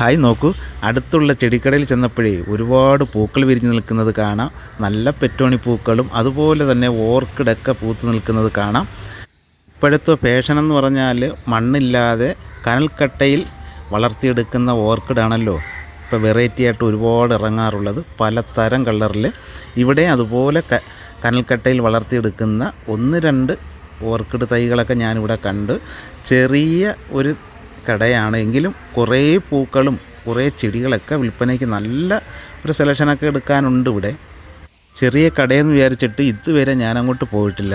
Hi നോക്കൂ. അടുത്തുള്ള ചെടിക്കടയിൽ ചെന്നപ്പോഴേ ഒരുപാട് പൂക്കൾ വിരിഞ്ഞു നിൽക്കുന്നത് കാണാം. നല്ല പെറ്റോണി പൂക്കളും അതുപോലെ തന്നെ ഓർക്കിഡൊക്കെ പൂത്തു നിൽക്കുന്നത് കാണാം. ഇപ്പോഴത്തെ ഫാഷൻ എന്ന് പറഞ്ഞാൽ മണ്ണില്ലാതെ കനൽക്കട്ടയിൽ വളർത്തിയെടുക്കുന്ന ഓർക്കിഡാണല്ലോ. ഇപ്പോൾ വെറൈറ്റി ആയിട്ട് ഒരുപാട് ഇറങ്ങാറുള്ളത്. പലതരം കളറിൽ ഇവിടെ അതുപോലെ കനൽക്കട്ടയിൽ വളർത്തിയെടുക്കുന്ന ഒന്ന് രണ്ട് ഓർക്കിഡ് തൈകളൊക്കെ ഞാനിവിടെ കണ്ട്. ചെറിയ ഒരു കടയാണ്. എങ്കിലും കുറേ പൂക്കളും കുറേ ചെടികളൊക്കെ വിൽപ്പനയ്ക്ക് നല്ല ഒരു സെലക്ഷനൊക്കെ എടുക്കാനുണ്ട് ഇവിടെ. ചെറിയ കടയെന്ന് വിചാരിച്ചിട്ട് ഇതുവരെ ഞാൻ അങ്ങോട്ട് പോയിട്ടില്ല.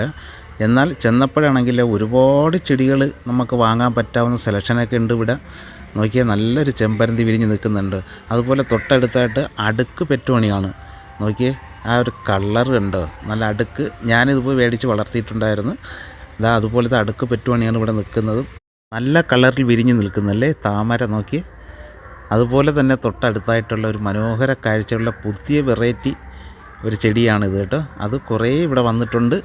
എന്നാൽ ചെന്നപ്പോഴാണെങ്കിൽ ഒരുപാട് ചെടികൾ നമുക്ക് വാങ്ങാൻ പറ്റാവുന്ന സെലക്ഷനൊക്കെ ഉണ്ട് ഇവിടെ. നോക്കിയാൽ നല്ലൊരു ചെമ്പരന്തി വിരിഞ്ഞ് നിൽക്കുന്നുണ്ട്. അതുപോലെ തൊട്ടടുത്തായിട്ട് അടുക്ക് പെറ്റുമണിയാണ് നോക്കിയേ ആ ഒരു കളർ കണ്ടോ? നല്ല അടുക്ക്. ഞാനിതുപോലെ മേടിച്ച് വളർത്തിയിട്ടുണ്ടായിരുന്നു. ഇതാ അതുപോലത്തെ അടുക്ക് പെറ്റുമണിയാണ് ഇവിടെ നിൽക്കുന്നത്. നല്ല കളറിൽ വിരിഞ്ഞു നിൽക്കുന്നല്ലേ? താമര നോക്കി. അതുപോലെ തന്നെ തൊട്ടടുത്തായിട്ടുള്ള ഒരു മനോഹര കാഴ്ചയുള്ള പുതിയ വെറൈറ്റി ഒരു ചെടിയാണിത് കേട്ടോ. അത് കുറേ ഇവിടെ വന്നിട്ടുണ്ട്.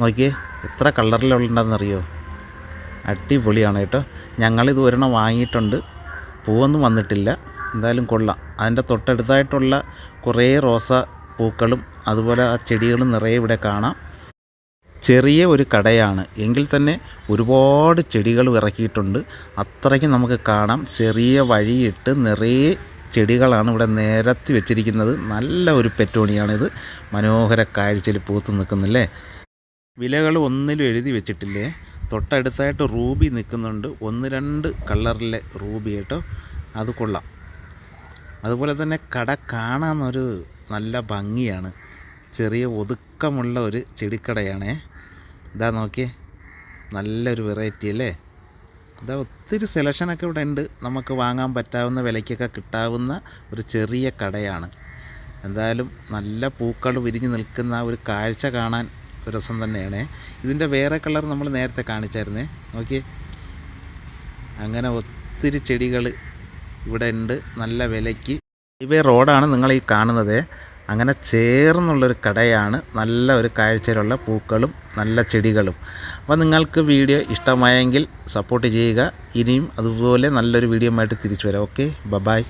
നോക്കിയേ എത്ര കളറിലുണ്ടെന്നറിയോ അടിപൊളിയാണ് കേട്ടോ. ഞങ്ങളിത് ഒരെണ്ണം വാങ്ങിയിട്ടുണ്ട്. പൂവൊന്നും വന്നിട്ടില്ല. എന്തായാലും കൊള്ളാം. അതിന്റെ തൊട്ടടുത്തായിട്ടുള്ള കുറേ റോസ പൂക്കളും അതുപോലെ ആ ചെടികളും നിറയെ ഇവിടെ കാണാം. ചെറിയ ഒരു കടയാണ്. എങ്കിൽ തന്നെ ഒരുപാട് ചെടികൾ ഇറക്കിയിട്ടുണ്ട്. അത്രയ്ക്ക് നമുക്ക് കാണാം. ചെറിയ വഴിയിട്ട് നിറയെ ചെടികളാണ് ഇവിടെ നിരത്തി വെച്ചിരിക്കുന്നത്. നല്ല ഒരു പെറ്റോണിയാണിത്. മനോഹര കാഴ്ചയിൽ പൂത്ത് നിൽക്കുന്നില്ലേ? വിലകൾ ഒന്നിലും എഴുതി വെച്ചിട്ടില്ലേ? തൊട്ടടുത്തായിട്ട് റൂബി നിൽക്കുന്നുണ്ട്. ഒന്ന് രണ്ട് കളറിലെ റൂബി കേട്ടോ. അത് കൊള്ളാം. അതുപോലെ തന്നെ കട കാണാമെന്നൊരു നല്ല ഭംഗിയാണ്. ചെറിയ ഒതുക്കമുള്ള ഒരു ചെടിക്കടയാണേ. ഇതാ നോക്കിയേ. നല്ലൊരു വെറൈറ്റി അല്ലേ? ഇതാ ഒത്തിരി സെലക്ഷനൊക്കെ ഇവിടെ ഉണ്ട്. നമുക്ക് വാങ്ങാൻ പറ്റാവുന്ന വിലയ്ക്കൊക്കെ കിട്ടാവുന്ന ഒരു ചെറിയ കടയാണ്. എന്തായാലും നല്ല പൂക്കൾ വിരിഞ്ഞ് നിൽക്കുന്ന ഒരു കാഴ്ച കാണാൻ രസം തന്നെയാണ്. ഇതിന്റെ വേറെ കളർ നമ്മൾ നേരത്തെ കാണിച്ചായിരുന്നേ. നോക്കിയേ. അങ്ങനെ ഒത്തിരി ചെടികൾ ഇവിടെ ഉണ്ട്. നല്ല വിലയ്ക്ക്. ഇവ റോഡാണ് നിങ്ങൾ ഈ കാണുന്നത്. അങ്ങനെ ചേർന്നുള്ളൊരു കടയാണ് നല്ല ഒരു കാഴ്ചയിലുള്ള പൂക്കളും നല്ല ചെടികളും. അപ്പോൾ നിങ്ങൾക്ക് വീഡിയോ ഇഷ്ടമായെങ്കിൽ സപ്പോർട്ട് ചെയ്യുക. ഇനിയും അതുപോലെ നല്ലൊരു വീഡിയോ ആയിട്ട് തിരിച്ചു വരാം. Okay bye-bye